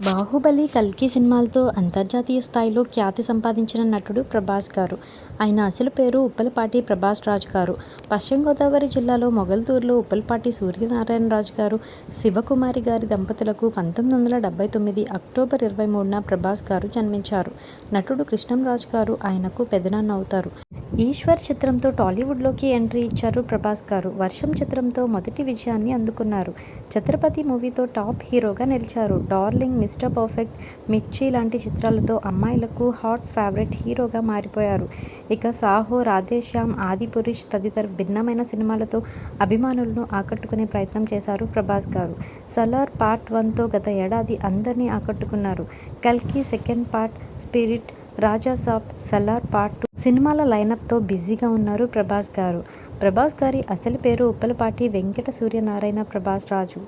బాహుబలి కల్కి సినిమాలతో అంతర్జాతీయ స్థాయిలో ఖ్యాతి సంపాదించిన నటుడు ప్రభాస్ గారు. ఆయన అసలు పేరు ఉప్పలపాటి ప్రభాస్ రాజు గారు. పశ్చిమ గోదావరి జిల్లాలో మొగల్తూరులో ఉప్పలపాటి సూర్యనారాయణ రాజు గారు శివకుమారి గారి దంపతులకు పంతొమ్మిది వందల డెబ్బై తొమ్మిది అక్టోబర్ ఇరవై మూడున ప్రభాస్ గారు జన్మించారు. నటుడు కృష్ణంరాజు గారు ఆయనకు పెదనాన్న అవుతారు. ఈశ్వర్ చిత్రంతో టాలీవుడ్లోకి ఎంట్రీ ఇచ్చారు ప్రభాస్ గారు. వర్షం చిత్రంతో మొదటి విజయాన్ని అందుకున్నారు. ఛత్రపతి మూవీతో టాప్ హీరోగా నిలిచారు. డార్లింగ్ మిస్టర్ పర్ఫెక్ట్ మిర్చి లాంటి చిత్రాలతో అమ్మాయిలకు హాట్ ఫేవరెట్ హీరోగా మారిపోయారు. ఇక సాహో రాధేశ్యామ్ ఆదిపురుష్ తదితర భిన్నమైన సినిమాలతో అభిమానులను ఆకట్టుకునే ప్రయత్నం చేశారు ప్రభాస్ గారు. సలార్ పార్ట్ వన్తో గత ఏడాది అందరినీ ఆకట్టుకున్నారు. కల్కి second part spirit Raja Saab Salaar part two. సినిమాల లైనప్తో బిజీగా ఉన్నారు ప్రభాస్ గారు. ప్రభాస్ గారి అసలు పేరు ఉప్పలపాటి వెంకట సూర్యనారాయణ ప్రభాస్ రాజు.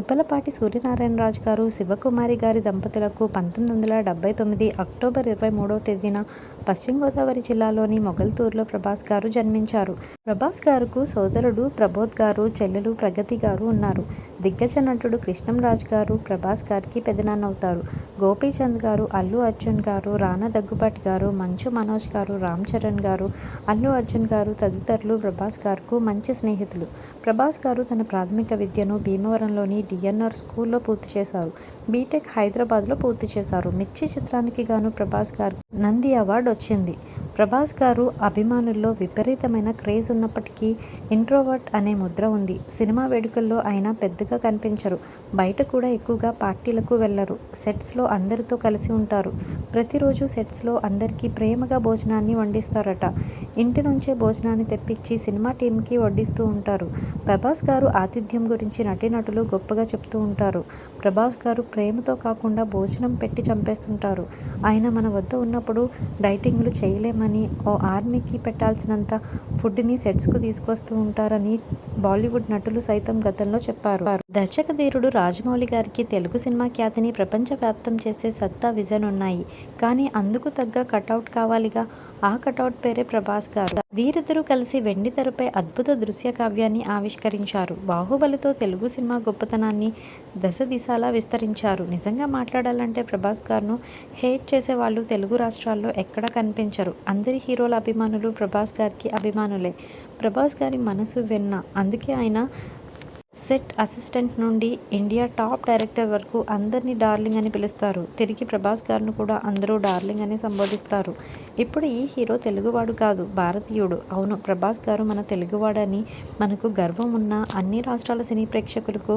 ఉప్పలపాటి సూర్యనారాయణ రాజు గారు శివకుమారి గారి దంపతులకు పంతొమ్మిది వందల డెబ్బై తొమ్మిది అక్టోబర్ ఇరవై మూడవ తేదీన పశ్చిమ గోదావరి జిల్లాలోని మొగల్తూరులో ప్రభాస్ గారు జన్మించారు. ప్రభాస్ గారుకు సోదరుడు ప్రబోధ్ గారు చెల్లెలు ప్రగతి గారు ఉన్నారు. దిగ్గజ నటుడు కృష్ణంరాజు గారు ప్రభాస్ గారికి పెదనాన్న అవుతారు గోపీచంద్ గారు అల్లు అర్జున్ గారు రానా దగ్గుబాటి గారు మంచు మనోజ్ గారు రామ్ చరణ్ గారు అల్లు అర్జున్ గారు తదితరులు ప్రభాస్ గారుకు మంచి స్నేహితులు. ప్రభాస్ గారు తన ప్రాథమిక విద్యను భీమవరంలోని డిఎన్ఆర్ స్కూల్లో పూర్తి చేశారు. బీటెక్ హైదరాబాద్లో పూర్తి చేశారు. మిర్చి చిత్రానికి గాను ప్రభాస్ గారు నంది అవార్డు వచ్చింది. ప్రభాస్ గారు అభిమానుల్లో విపరీతమైన క్రేజ్ ఉన్నప్పటికీ ఇంట్రోవర్ట్ అనే ముద్ర ఉంది. సినిమా వేడుకల్లో ఆయన పెద్దగా కనిపించరు. బయట కూడా ఎక్కువగా పార్టీలకు వెళ్ళరు సెట్స్లో అందరితో కలిసి ఉంటారు. ప్రతిరోజు సెట్స్లో అందరికీ ప్రేమగా భోజనాన్ని వండిస్తారట. ఇంటి నుంచే భోజనాన్ని తెప్పించి సినిమా టీంకి వడ్డిస్తూ ఉంటారు. ప్రభాస్ గారు ఆతిథ్యం గురించి నటీనటులు గొప్పగా చెప్తూ ఉంటారు. ప్రభాస్ గారు ప్రేమతో కాకుండా భోజనం పెట్టి చంపేస్తుంటారు. ఆయన మన వద్ద ఉన్నప్పుడు డైటింగ్లు చేయలేమని ఓ ఆర్మీకి పెట్టాల్సినంత ఫుడ్ని సెట్స్కు తీసుకొస్తూ ఉంటారని బాలీవుడ్ నటులు సైతం గతంలో చెప్పారు. దర్శక ధీరుడు రాజమౌళి గారికి తెలుగు సినిమా ఖ్యాతిని ప్రపంచవ్యాప్తం చేసే సత్తా విజన్ ఉన్నాయి కానీ అందుకు తగ్గ కటౌట్ కావాలిగా. ఆ కటౌట్ పేరే ప్రభాస్ గారు. వీరిద్దరూ కలిసి వెండి తెరపై అద్భుత దృశ్య కావ్యాన్ని ఆవిష్కరించారు. బాహుబలితో తెలుగు సినిమా గొప్పతనాన్ని దశ దిశాలా విస్తరించారు. నిజంగా మాట్లాడాలంటే ప్రభాస్ గారును హేట్ చేసే వాళ్ళు తెలుగు రాష్ట్రాల్లో ఎక్కడా కనిపించరు. అందరి హీరోల అభిమానులు ప్రభాస్ గారికి అభిమానులే. ప్రభాస్ గారి మనసు వెన్న. అందుకే ఆయన సెట్ అసిస్టెంట్స్ నుండి ఇండియా టాప్ డైరెక్టర్ వరకు అందరినీ డార్లింగ్ అని పిలుస్తారు. తిరిగి ప్రభాస్ గారిని కూడా అందరూ డార్లింగ్ అని సంబోధిస్తారు. ఇప్పుడు ఈ హీరో తెలుగువాడు కాదు భారతీయుడు. అవును ప్రభాస్ గారు మన తెలుగువాడని మనకు గర్వం ఉన్న అన్ని రాష్ట్రాల సినీ ప్రేక్షకులకు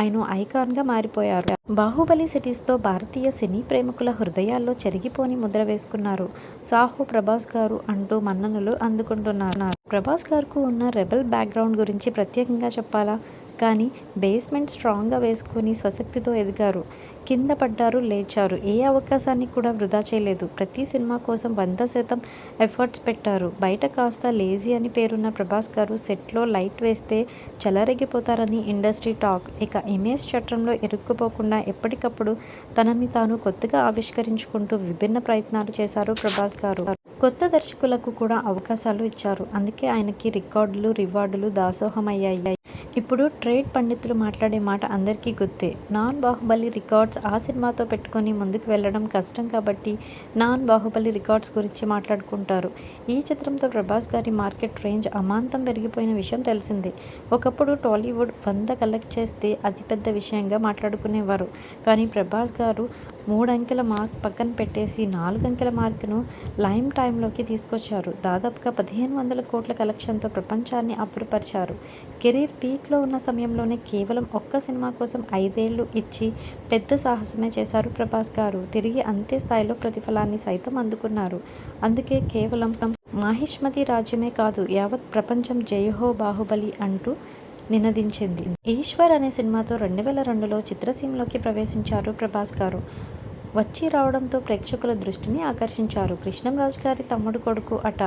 ఆయన ఐకాన్గా మారిపోయారు. బాహుబలి సిటీస్తో భారతీయ సినీ ప్రేమికుల హృదయాల్లో చెరిగిపోని ముద్ర వేసుకున్నారు. సాహు ప్రభాస్ గారు అంటూ మన్ననలు అందుకుంటున్నారు. ప్రభాస్ గారుకు ఉన్న రెబల్ బ్యాక్గ్రౌండ్ గురించి ప్రత్యేకంగా చెప్పాలా? కానీ బేస్మెంట్ స్ట్రాంగ్గా వేసుకొని స్వశక్తితో ఎదిగారు. కింద పడ్డారు లేచారు. ఏ అవకాశాన్ని కూడా వృధా చేయలేదు. ప్రతి సినిమా కోసం వంద శాతం ఎఫర్ట్స్ పెట్టారు. బయట కాస్త లేజీ అని పేరున్న ప్రభాస్ గారు సెట్లో లైట్ వేస్తే చెలరెగిపోతారని ఇండస్ట్రీ టాక్. ఇక ఇమేజ్ చట్రంలో ఇరుక్కుపోకుండా ఎప్పటికప్పుడు తనని తాను కొత్తగా ఆవిష్కరించుకుంటూ విభిన్న ప్రయత్నాలు చేశారు ప్రభాస్ గారు. కొత్త దర్శకులకు కూడా అవకాశాలు ఇచ్చారు. అందుకే ఆయనకి రికార్డులు రివార్డులు దాసోహమయ్యాయి. ఇప్పుడు ట్రేడ్ పండితులు మాట్లాడే మాట అందరికీ గుర్తే. నాన్ బాహుబలి రికార్డ్స్ ఆ సినిమాతో పెట్టుకొని ముందుకు వెళ్ళడం కష్టం కాబట్టి నాన్ బాహుబలి రికార్డ్స్ గురించి మాట్లాడుకుంటారు. ఈ చిత్రంతో ప్రభాస్ గారి మార్కెట్ రేంజ్ అమాంతం పెరిగిపోయిన విషయం తెలిసిందే. ఒకప్పుడు టాలీవుడ్ వంద కలెక్ట్ చేస్తే అతిపెద్ద విషయంగా మాట్లాడుకునేవారు. కానీ ప్రభాస్ గారు మూడు అంకెల మార్క్ పక్కన పెట్టేసి నాలుగు అంకెల మార్కును లైమ్ టైంలోకి తీసుకొచ్చారు. దాదాపుగా పదిహేను వందల కోట్ల కలెక్షన్తో ప్రపంచాన్ని అప్పుడుపరిచారు కెరీర్ పీక్లో ఉన్న సమయంలోనే కేవలం ఒక్క సినిమా కోసం ఐదేళ్ళు ఇచ్చి పెద్ద సాహసమే చేశారు ప్రభాస్ గారు. తిరిగి అంతే స్థాయిలో ప్రతిఫలాన్ని సైతం అందుకున్నారు. అందుకే కేవలం మాహిష్మతి రాజ్యమే కాదు యావత్ ప్రపంచం జయహో బాహుబలి అంటూ నినదించింది. ఈశ్వర్ అనే సినిమాతో రెండు వేల రెండులో చిత్రసీమలోకి ప్రవేశించారు ప్రభాస్ గారు. వచ్చి రావడంతో ప్రేక్షకుల దృష్టిని ఆకర్షించారు. కృష్ణంరాజు గారి తమ్ముడు కొడుకు అట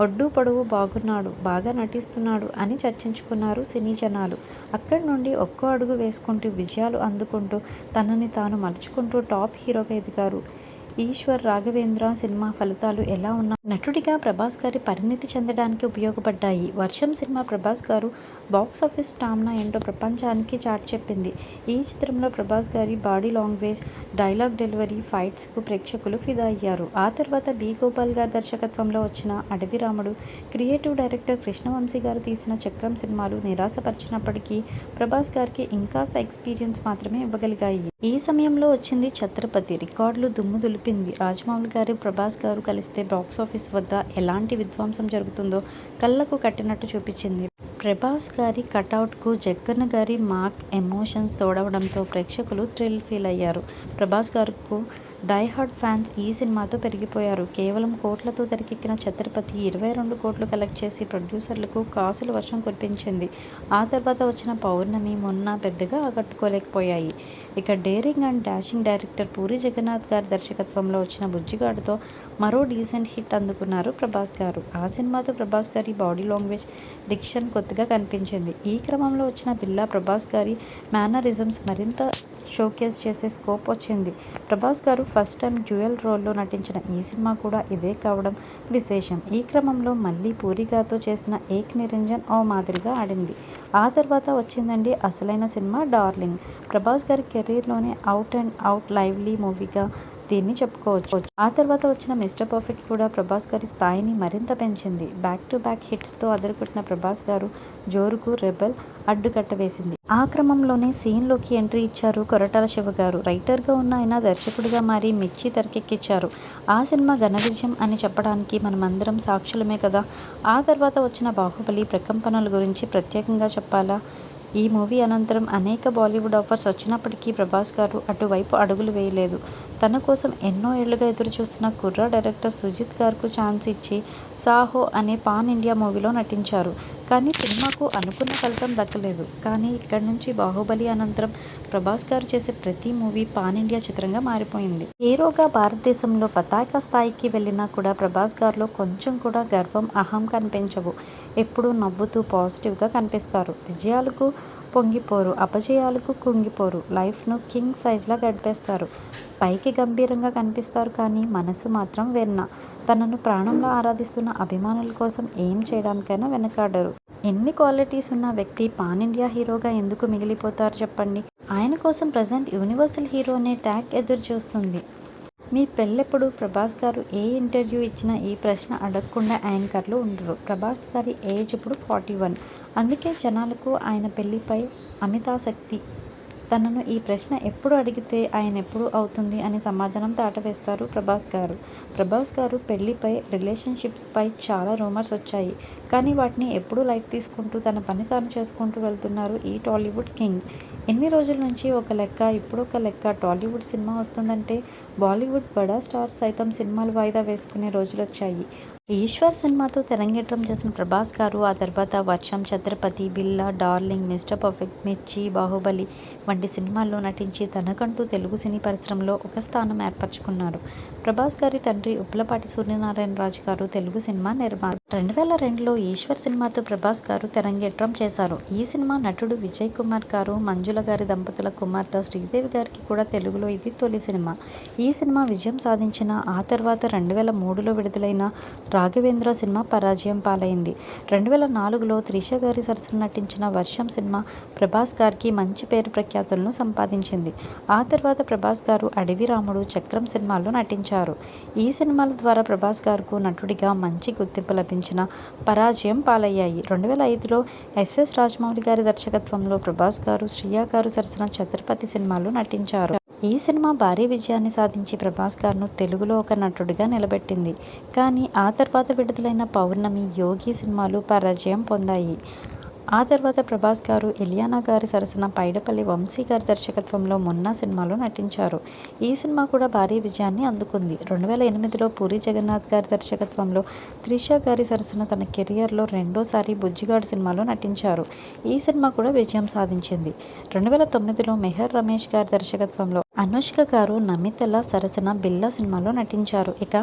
ఒడ్డు పొడవు బాగున్నాడు బాగా నటిస్తున్నాడు అని చర్చించుకున్నారు సినీ జనాలు. అక్కడి నుండి ఒక్కో అడుగు వేసుకుంటూ విజయాలు అందుకుంటూ తనని తాను మలుచుకుంటూ టాప్ హీరోగా ఎదిగారు ఈశ్వర్ రాఘవేంద్ర సినిమా ఫలితాలు ఎలా ఉన్నా నటుడిగా ప్రభాస్ గారి పరిణితి చెందడానికి ఉపయోగపడ్డాయి. వర్షం సినిమా ప్రభాస్ గారు బాక్స్ ఆఫీస్ ఏంటో ప్రపంచానికి చాటి చెప్పింది. ఈ చిత్రంలో ప్రభాస్ గారి బాడీ లాంగ్వేజ్ డైలాగ్ డెలివరీ ఫైట్స్కు ప్రేక్షకులు ఫిదా అయ్యారు. ఆ తర్వాత బి గోపాల్ గారి దర్శకత్వంలో వచ్చిన అడవి రాముడు క్రియేటివ్ డైరెక్టర్ కృష్ణవంశీ గారు తీసిన చక్రం సినిమాలు నిరాశపరిచినప్పటికీ ప్రభాస్ గారికి ఇంకాస్త ఎక్స్పీరియన్స్ మాత్రమే ఇవ్వగలిగాయి. ఈ సమయంలో వచ్చింది ఛత్రపతి. రికార్డులు దుమ్ము దులిపింది. రాజమౌళి గారు ప్రభాస్ గారు కలిస్తే బాక్స్ ఆఫీస్ వద్ద ఎలాంటి విధ్వంసం జరుగుతుందో కళ్ళకు కట్టినట్టు చూపించింది. ప్రభాస్ గారి కటౌట్కు జగ్గన్న గారి మార్క్ ఎమోషన్స్ తోడవడంతో ప్రేక్షకులు థ్రిల్ ఫీల్ అయ్యారు. ప్రభాస్ గారుకు డైహార్డ్ ఫ్యాన్స్ ఈ సినిమాతో పెరిగిపోయారు. కేవలం కోట్లతో తెరకెక్కిన ఛత్రపతి ఇరవై రెండు కోట్లు కలెక్ట్ చేసి ప్రొడ్యూసర్లకు కాసుల వర్షం కురిపించింది. ఆ తర్వాత వచ్చిన పౌర్ణమి మొన్న పెద్దగా ఆకట్టుకోలేకపోయాయి. ఇక daring and dashing director Puri Jagannadh గారి దర్శకత్వంలో వచ్చిన బుజ్జిగాడుతో మరో డీసెంట్ హిట్ అందుకున్నారు ప్రభాస్ గారు. ఆ సినిమాతో ప్రభాస్ గారి బాడీ లాంగ్వేజ్ డిక్షన్ కొత్తగా కనిపించింది. ఈ క్రమంలో వచ్చిన బిల్లా ప్రభాస్ గారి మేనరిజమ్స్ మరింత షోకేస్ చేసే స్కోప్ వచ్చింది. ప్రభాస్ గారు ఫస్ట్ టైం జ్యువెల్ రోల్లో నటించిన ఈ సినిమా కూడా ఇదే కావడం విశేషం. ఈ క్రమంలో మళ్ళీ పూరిగాతో చేసిన ఏక్ నిరంజన్ ఓ మాదిరిగా ఆడింది. ఆ తర్వాత వచ్చిందండి అసలైన సినిమా డార్లింగ్. ప్రభాస్ గారి కెరీర్లోనే అవుట్ అండ్ అవుట్ లైవ్లీ మూవీగా దీన్ని చెప్పుకోవచ్చు. ఆ తర్వాత వచ్చిన మిస్టర్ పర్ఫెక్ట్ కూడా ప్రభాస్ గారి స్థాయిని మరింత పెంచింది. బ్యాక్ టు బ్యాక్ హిట్స్తో అదరుకుట్టిన ప్రభాస్ గారు జోరుకు రెబెల్ అడ్డుకట్ట వేసింది. ఆ క్రమంలోనే సీన్లోకి ఎంట్రీ ఇచ్చారు కొరటాల శివ గారు. రైటర్గా ఉన్న ఆయన దర్శకుడిగా మారి మిర్చి తెరకెక్కించారు ఆ సినిమా ఘన విజయం అని చెప్పడానికి మనమందరం సాక్షులమే కదా. ఆ తర్వాత వచ్చిన బాహుబలి ప్రకంపనల గురించి ప్రత్యేకంగా చెప్పాలా? ఈ మూవీ అనంతరం అనేక బాలీవుడ్ ఆఫర్స్ వచ్చినప్పటికీ ప్రభాస్ గారు అటువైపు అడుగులు వేయలేదు. తన కోసం ఎన్నో ఏళ్ళుగా ఎదురుచూస్తున్న కుర్రా డైరెక్టర్ సుజిత్ గారుకు ఛాన్స్ ఇచ్చి సాహో అనే పాన్ ఇండియా మూవీలో నటించారు. కానీ సినిమాకు అనుకున్న ఫలితం దక్కలేదు. కానీ ఇక్కడి నుంచి బాహుబలి అనంతరం ప్రభాస్ గారు చేసే ప్రతి మూవీ పాన్ ఇండియా చిత్రంగా మారిపోయింది. హీరోగా భారతదేశంలో పతాక స్థాయికి వెళ్ళినా కూడా ప్రభాస్ గారిలో కొంచెం కూడా గర్వం అహం కనిపించవు. ఎప్పుడూ నవ్వుతూ పాజిటివ్గా కనిపిస్తారు. విజయాలకు పొంగిపోరు అపజయాలకు కుంగిపోరు. లైఫ్ను కింగ్ సైజ్లా గడిపేస్తారు. పైకి గంభీరంగా కనిపిస్తారు కానీ మనసు మాత్రం వెన్న. తనను ప్రాణంలో ఆరాధిస్తున్న అభిమానుల కోసం ఏం చేయడానికైనా వెనకాడరు. ఎన్ని క్వాలిటీస్ ఉన్న వ్యక్తి పాన్ ఇండియా హీరోగా ఎందుకు మిగిలిపోతారు చెప్పండి? ఆయన కోసం ప్రజెంట్ యూనివర్సల్ హీరో అనే ట్యాగ్ ఎదురు చూస్తుంది మీ పెళ్ళెప్పుడు ప్రభాస్ గారు ఏ ఇంటర్వ్యూ ఇచ్చినా ఈ ప్రశ్న అడగకుండా యాంకర్లు ఉండరు. ప్రభాస్ గారి ఏజ్ ఇప్పుడు ఫార్టీ వన్. అందుకే జనాలకు ఆయన పెళ్ళిపై అమితాసక్తి తనను ఈ ప్రశ్న ఎప్పుడు అడిగితే ఆయన ఎప్పుడు అవుతుంది అని సమాధానం దాటవేస్తారు ప్రభాస్ గారు. ప్రభాస్ గారు పెళ్ళిపై రిలేషన్షిప్స్పై చాలా రూమర్స్ వచ్చాయి. కానీ వాటిని ఎప్పుడూ లైట్ తీసుకుంటూ తన పని తాను చేసుకుంటూ వెళ్తున్నారు ఈ టాలీవుడ్ కింగ్. ఎన్ని రోజుల నుంచి ఒక లెక్క ఇప్పుడు ఒక లెక్క టాలీవుడ్ సినిమా వస్తుందంటే బాలీవుడ్ బడా స్టార్స్ సైతం సినిమాలు వాయిదా వేసుకునే రోజులు వచ్చాయి ఈశ్వర్ సినిమాతో తెరంగేట్రం చేసిన ప్రభాస్ గారు ఆ తర్వాత వర్షం ఛత్రపతి బిల్లా డార్లింగ్ మిస్టర్ పర్ఫెక్ట్ మిర్చి బాహుబలి వంటి సినిమాల్లో నటించి తనకంటూ తెలుగు సినీ పరిశ్రమలో ఒక స్థానం ఏర్పరచుకున్నారు. ప్రభాస్ గారి తండ్రి ఉప్పలపాటి సూర్యనారాయణ రాజు గారు తెలుగు సినిమా నిర్మాత. రెండు వేల రెండులో ఈశ్వర్ సినిమాతో ప్రభాస్ గారు తెరంగేట్రం చేశారు. ఈ సినిమా నటుడు విజయ్ కుమార్ గారు మంజుల గారి దంపతుల కుమార్తె శ్రీదేవి గారికి కూడా తెలుగులో ఇది తొలి సినిమా. ఈ సినిమా విజయం సాధించిన ఆ తర్వాత రెండు వేల మూడులో విడుదలైన రాఘవేంద్ర సినిమా పరాజయం పాలైంది. రెండు వేల నాలుగులో త్రిష గారి సరసన నటించిన వర్షం సినిమా ప్రభాస్ గారికి మంచి పేరు ప్రఖ్యాతులను సంపాదించింది. ఆ తర్వాత ప్రభాస్ గారు అడవి రాముడు చక్రం సినిమాల్లో నటించారు. ఈ సినిమాల ద్వారా ప్రభాస్ గారుకు నటుడిగా మంచి గుర్తింపు లభించిన పరాజయం పాలయ్యాయి. రెండు వేల ఐదులో ఎస్ఎస్ రాజమౌళి గారి దర్శకత్వంలో ప్రభాస్ గారు శ్రీయా గారు సరసన ఛత్రపతి సినిమాలో నటించారు. ఈ సినిమా భారీ విజయాన్ని సాధించి ప్రభాస్ గారును తెలుగులో ఒక నటుడిగా నిలబెట్టింది. కానీ ఆ తర్వాత విడుదలైన పౌర్ణమి యోగి సినిమాలు పరాజయం పొందాయి. ఆ తర్వాత ప్రభాస్ గారు ఎలియానా గారి సరసన పైడపల్లి వంశీ గారి దర్శకత్వంలో మొన్న సినిమాలో నటించారు. ఈ సినిమా కూడా భారీ విజయాన్ని అందుకుంది. రెండు వేల ఎనిమిదిలో పూరి జగన్నాథ్ గారి దర్శకత్వంలో త్రిష గారి సరసన తన కెరియర్లో రెండోసారి బుజ్జిగాడు సినిమాలో నటించారు. ఈ సినిమా కూడా విజయం సాధించింది. రెండు వేల తొమ్మిదిలో మెహర్ రమేష్ గారి దర్శకత్వంలో అనుష్క గారు నమితల సరసన బిల్లా సినిమాలో నటించారు. ఇక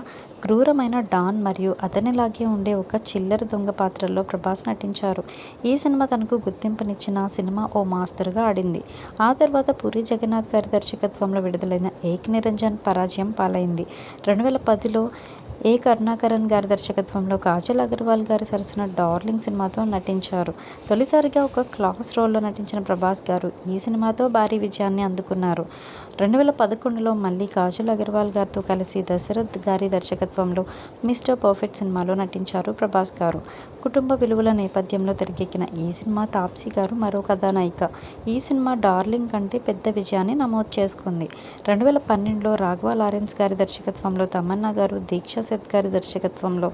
క్రూరమైన డాన్ మరియు అతనిలాగే ఉండే ఒక చిల్లర దొంగ పాత్రలో ప్రభాస్ నటించారు. ఈ సినిమా తనకు గుర్తింపునిచ్చిన సినిమా ఓ మాస్తరుగా ఆడింది. ఆ తర్వాత పూరి జగన్నాథ్ గారి దర్శకత్వంలో విడుదలైన ఏక్ నిరంజన్ పరాజయం పాలైంది. రెండు వేల పదిలో ఏ కరుణాకరన్ గారి దర్శకత్వంలో కాజల్ అగర్వాల్ గారి సరసన డార్లింగ్ సినిమాతో నటించారు. తొలిసారిగా ఒక క్లాస్ రోల్లో నటించిన ప్రభాస్ గారు ఈ సినిమాతో భారీ విజయాన్ని అందుకున్నారు. రెండు వేల పదకొండులో మళ్ళీ కాజల్ అగర్వాల్ గారితో కలిసి దశరథ్ గారి దర్శకత్వంలో మిస్టర్ పర్ఫెక్ట్ సినిమాలో నటించారు ప్రభాస్ గారు. కుటుంబ విలువల నేపథ్యంలో తెరకెక్కిన ఈ సినిమా తాప్సీ గారు మరో కథానాయిక. ఈ సినిమా డార్లింగ్ కంటే పెద్ద విజయాన్ని నమోదు చేసుకుంది. రెండు వేల పన్నెండులో రాఘవ లారెన్స్ గారి దర్శకత్వంలో తమన్నా గారు దీక్షా సెత్ గారి దర్శకత్వంలో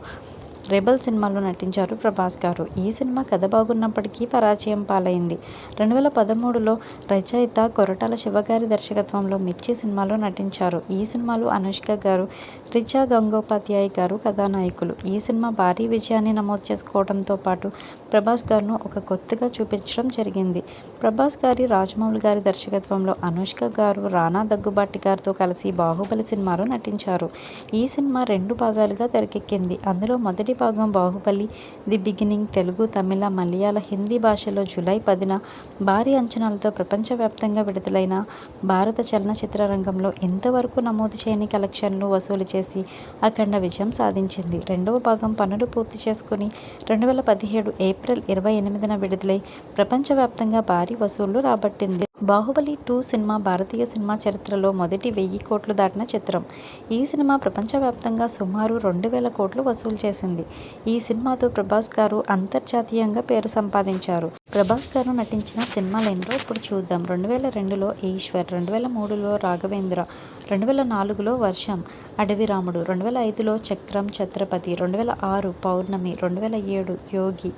రెబల్ సినిమాలో నటించారు ప్రభాస్ గారు. ఈ సినిమా కథ బాగున్నప్పటికీ పరాజయం పాలైంది. రెండు వేల పదమూడులో రచయిత కొరటాల శివగారి దర్శకత్వంలో మిర్చి సినిమాలో నటించారు. ఈ సినిమాలో అనుష్క గారు రిచా గంగోపాధ్యాయ్ గారు కథానాయకులు. ఈ సినిమా భారీ విజయాన్ని నమోదు చేసుకోవడంతో పాటు ప్రభాస్ గారును ఒక కొత్తగా చూపించడం జరిగింది. ప్రభాస్ గారి రాజమౌళి గారి దర్శకత్వంలో అనుష్క గారు రానా దగ్గుబాటి గారితో కలిసి బాహుబలి సినిమాలో నటించారు. ఈ సినిమా రెండు భాగాలుగా తెరకెక్కింది. అందులో మొదటి భాగం బాహుబలి ది బిగినింగ్ తెలుగు తమిళ మలయాళ హిందీ భాషలో జూలై పదిన భారీ అంచనాలతో ప్రపంచవ్యాప్తంగా విడుదలైన భారత చలనచిత్ర రంగంలో ఇంతవరకు నమోదు చేయని కలెక్షన్లు వసూలు చేసి అఖండ విజయం సాధించింది. రెండవ భాగం పనులు పూర్తి చేసుకుని రెండు వేల పదిహేడు ఏప్రిల్ ఇరవై ఎనిమిదిన విడుదలై ప్రపంచవ్యాప్తంగా భారీ వసూళ్ళు రాబట్టింది. బాహుబలి టూ సినిమా భారతీయ సినిమా చరిత్రలో మొదటి వెయ్యి కోట్లు దాటిన చిత్రం. ఈ సినిమా ప్రపంచవ్యాప్తంగా సుమారు రెండు వేల కోట్లు వసూలు చేసింది. ఈ సినిమాతో ప్రభాస్ గారు అంతర్జాతీయంగా పేరు సంపాదించారు. ప్రభాస్ గారు నటించిన సినిమాలు ఏంటో ఇప్పుడు చూద్దాం. రెండు వేల రెండులో ఈశ్వర్ రెండు వేల మూడులో రాఘవేంద్ర రెండు వేల నాలుగులో వర్షం అడవి రాముడు. రెండు వేల ఐదులో చక్రం ఛత్రపతి రెండు వేల ఆరు పౌర్ణమి రెండు వేల ఏడు యోగి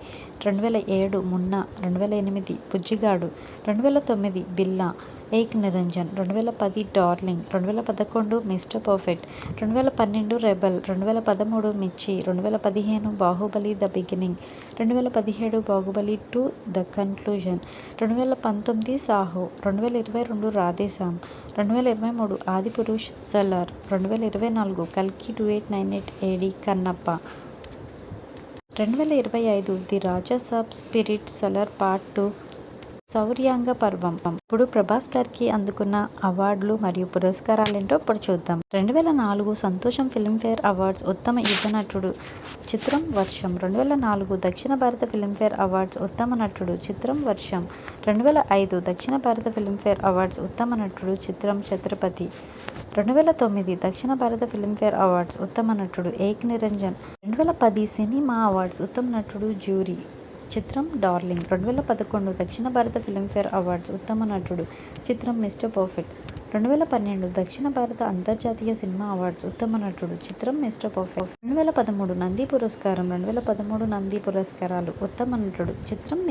రెండు వేల ఏడు మున్నా రెండు వేల ఎనిమిది బుజ్జిగాడు రెండు వేల తొమ్మిది బిల్లా ఏక్ నిరంజన్ రెండు వేల పది డార్లింగ్ రెండు వేల పదకొండు మిస్టర్ పర్ఫెక్ట్ రెండు వేల పన్నెండు రెబల్ రెండు వేల పదమూడు మిర్చి రెండు వేల పదిహేను బాహుబలి ద బిగినింగ్ రెండు వేల పదిహేడు బాహుబలి టు ద కన్క్లూజన్ రెండు వేల పంతొమ్మిది సాహో రెండు వేల ఇరవై రెండు రాధేశామ్ రెండు వేల ఇరవై మూడు ఆదిపురుష్ సలార్ రెండు వేల ఇరవై నాలుగు కల్కి two eight nine eight AD Kannappa. రెండు వేల ఇరవై ఐదు the Raja Saab spirit Salaar part two Shouryanga Parvam. ఇప్పుడు ప్రభాస్ గారికి అందుకున్న అవార్డులు మరియు పురస్కారాలు ఏంటో ఇప్పుడు చూద్దాం. రెండు వేల నాలుగు సంతోషం ఫిల్మ్ఫేర్ అవార్డ్స్ ఉత్తమ యువ నటుడు చిత్రం వర్షం. రెండు వేల నాలుగు దక్షిణ భారత ఫిల్మ్ఫేర్ అవార్డ్స్ ఉత్తమ నటుడు చిత్రం వర్షం. రెండు వేల ఐదు దక్షిణ భారత ఫిల్మ్ఫేర్ అవార్డ్స్ ఉత్తమ నటుడు చిత్రం ఛత్రపతి. రెండు వేల తొమ్మిది దక్షిణ భారత ఫిల్మ్ఫేర్ అవార్డ్స్ ఉత్తమ నటుడు ఏక్ నిరంజన్. రెండు వేల పది సినిమా అవార్డ్స్ ఉత్తమ నటుడు జ్యూరీ. చిత్రం డార్లింగ్. రెండు వేల పదకొండు దక్షిణ భారత ఫిలింఫేర్ అవార్డ్స్ ఉత్తమ నటుడు. చిత్రం మిస్టర్ పర్ఫెక్ట్. రెండు వేల పన్నెండు దక్షిణ భారత అంతర్జాతీయ సినిమా అవార్డ్స్ ఉత్తమ నటుడు. చిత్రం మిస్టర్ పర్ఫెక్ట్. రెండు వేల పదమూడు నంది పురస్కారం. రెండు వేల పదమూడు నంది పురస్కారాలు ఉత్తమ నటుడు. చిత్రం